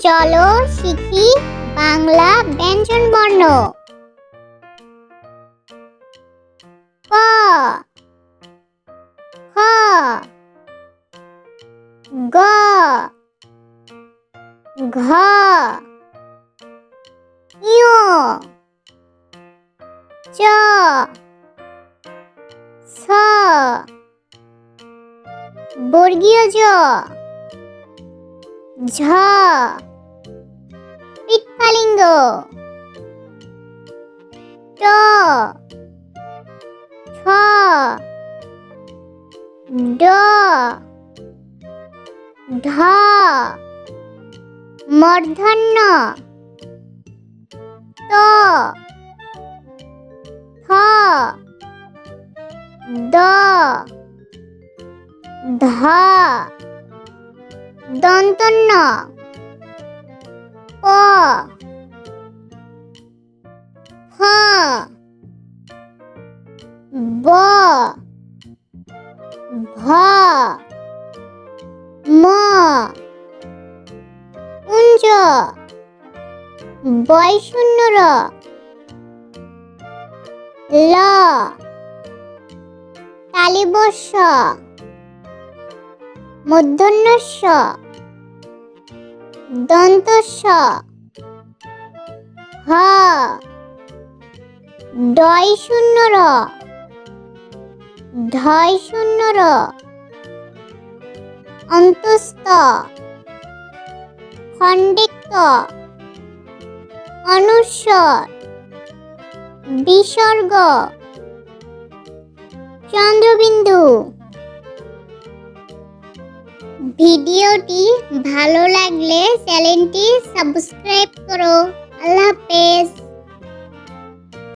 চলো শিখি বাংলা ব্যঞ্জন বর্ণ। ক। খ। গ। ঘ। ইয় চ। ছ বর্গীয় জ। ঝ। পিৎপালিঙ্গ ট। ছ। ড। ঢ মূর্ধন্য। ত। থ। দ। ধ। দন্তন্য প। ফ। ব। ভ ম। কুঞ্জ বয়শূন্য র ল তালিবস্য মূর্ধন্যস্য দন্তস্য হ। ডয় শূন্য র। ঢয় শূন্য র। অন্তস্থ। খণ্ডিত। অনুস্বর। বিসর্গ। চন্দ্রবিন্দু। ভিডিওটি ভালো লাগলে চ্যানেলটি সাবস্ক্রাইব করো আল্লাহ হাফেজ